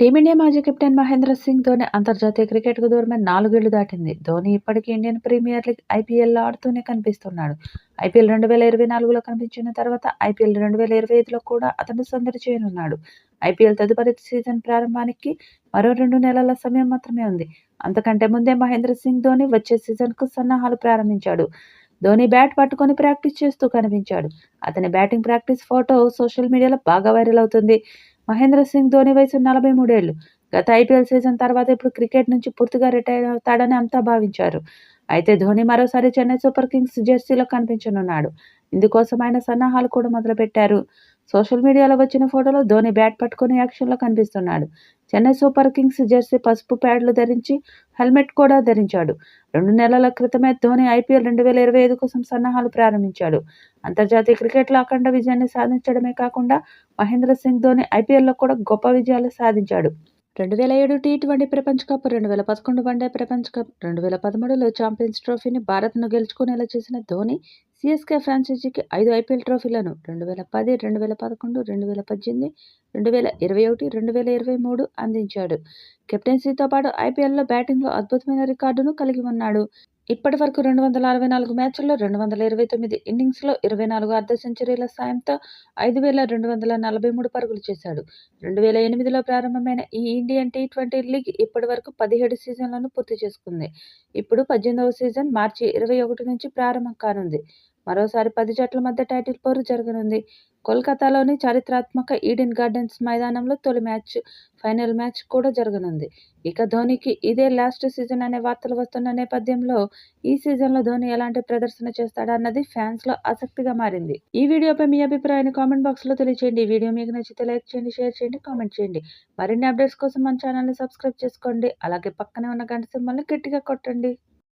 Team India మాజీ captain Mahindra Singh Dhoni అంతర్జాతీయ క్రికెట్‌కు దూరమై నాలుగేళ్ళు దాటింది. ధోని ఇప్పటికీ ఇండియన్ ప్రీమియర్ లీగ్ ఐపీఎల్‌లో ఆడుతూనే కనిపిస్తున్నాడు. ఐపీఎల్ రెండు వేల ఇరవై నాలుగులో కనిపించిన తర్వాత ఐపీఎల్ రెండు వేల ఇరవై ఐదులో కూడా అతను సందడి చేయనున్నాడు. ఐపీఎల్ తదుపరి సీజన్ ప్రారంభానికి మరో రెండు నెలల సమయం మాత్రమే ఉంది. అంతకంటే ముందే మహేంద్ర సింగ్ ధోని వచ్చే సీజన్‌కు సన్నాహాలు ప్రారంభించాడు. ధోని బ్యాట్ పట్టుకొని ప్రాక్టీస్ చేస్తూ కనిపించాడు. అతని బ్యాటింగ్ ప్రాక్టీస్ ఫోటో సోషల్ మీడియాలో బాగా వైరల్ అవుతుంది. మహేంద్ర సింగ్ ధోని వయసు నలభై మూడేళ్ళు. గత ఐపీఎల్ సీజన్ తర్వాత ఇప్పుడు క్రికెట్ నుంచి పూర్తిగా రిటైర్ అవుతాడని అంతా భావించారు. అయితే ధోని మరోసారి చెన్నై సూపర్ కింగ్స్ జెర్సీలో కనిపించనున్నాడు. ఇందుకోసం ఆయన సన్నాహాలు కూడా మొదలుపెట్టారు. సోషల్ మీడియాలో వచ్చిన ఫోటోలో ధోని బ్యాట్ పట్టుకుని యాక్షన్‌లో కనిపిస్తున్నాడు. చెన్నై సూపర్ కింగ్స్ జెర్సీ పసుపు ప్యాడ్లు ధరించి హెల్మెట్ కూడా ధరించాడు. రెండు నెలల క్రితమే ధోని ఐపీఎల్ రెండు వేల ఇరవై ఐదు కోసం సన్నాహాలు ప్రారంభించాడు. అంతర్జాతీయ క్రికెట్‌లో అఖండ విజయాన్ని సాధించడమే కాకుండా మహేంద్ర సింగ్ ధోని ఐపీఎల్‌లో కూడా గొప్ప విజయాలు సాధించాడు. రెండు వేల ఏడు టీ-ట్వంటీ ప్రపంచ కప్, రెండు వేల పదకొండు వన్డే ప్రపంచ కప్, రెండు వేల పదమూడులో ఛాంపియన్స్ ట్రోఫీని భారత్‌ను గెలుచుకునేలా చేసిన ధోని సిఎస్కే ఫ్రాంచైజీకి ఐదు ఐపీఎల్ ట్రోఫీలను రెండు వేల పది, రెండు వేల పదకొండు, రెండు వేల పద్దెనిమిది, రెండు వేల ఇరవై ఒకటి, రెండు వేల ఇరవై మూడు అందించాడు. కెప్టెన్సీతో పాటు ఐపీఎల్లో బ్యాటింగ్లో అద్భుతమైన రికార్డును కలిగి ఉన్నాడు. ఇప్పటి వరకు రెండు వందల అరవై నాలుగు మ్యాచ్ల్లో రెండు వందల ఇరవై తొమ్మిది ఇన్నింగ్స్‌లో ఇరవై నాలుగు అర్ధ సెంచరీల సాయంతో ఐదు వేల రెండు వందల నలభై మూడు పరుగులు చేశాడు. రెండు వేల ఎనిమిదిలో ప్రారంభమైన ఈ ఇండియన్ టీ-ట్వంటీ లీగ్ ఇప్పటి వరకు పదిహేడు సీజన్లను పూర్తి చేసుకుంది. ఇప్పుడు పద్దెనిమిదవ సీజన్ మార్చి ఇరవై ఒకటి నుంచి ప్రారంభం కానుంది. మరోసారి పది జట్ల మధ్య టైటిల్ పోరు జరగనుంది. కోల్కతాలోని చారిత్రాత్మక ఈడెన్ గార్డెన్స్ మైదానంలో తొలి మ్యాచ్, ఫైనల్ మ్యాచ్ కూడా జరగనుంది. ఇక ధోనికి ఇదే లాస్ట్ సీజన్ అనే వార్తలు వస్తున్న నేపథ్యంలో ఈ సీజన్లో ధోని ఎలాంటి ప్రదర్శన చేస్తాడన్నది ఫ్యాన్స్‌లో ఆసక్తిగా మారింది. ఈ వీడియోపై మీ అభిప్రాయాన్ని కామెంట్ బాక్స్‌లో తెలియచేయండి వీడియో మీకు నచ్చితే లైక్ చేయండి, షేర్ చేయండి, కామెంట్ చేయండి. మరిన్ని అప్డేట్స్ కోసం మన ఛానల్‌ని సబ్స్క్రైబ్ చేసుకోండి. అలాగే పక్కనే ఉన్న గంట సింబల్‌ని గట్టిగా కొట్టండి.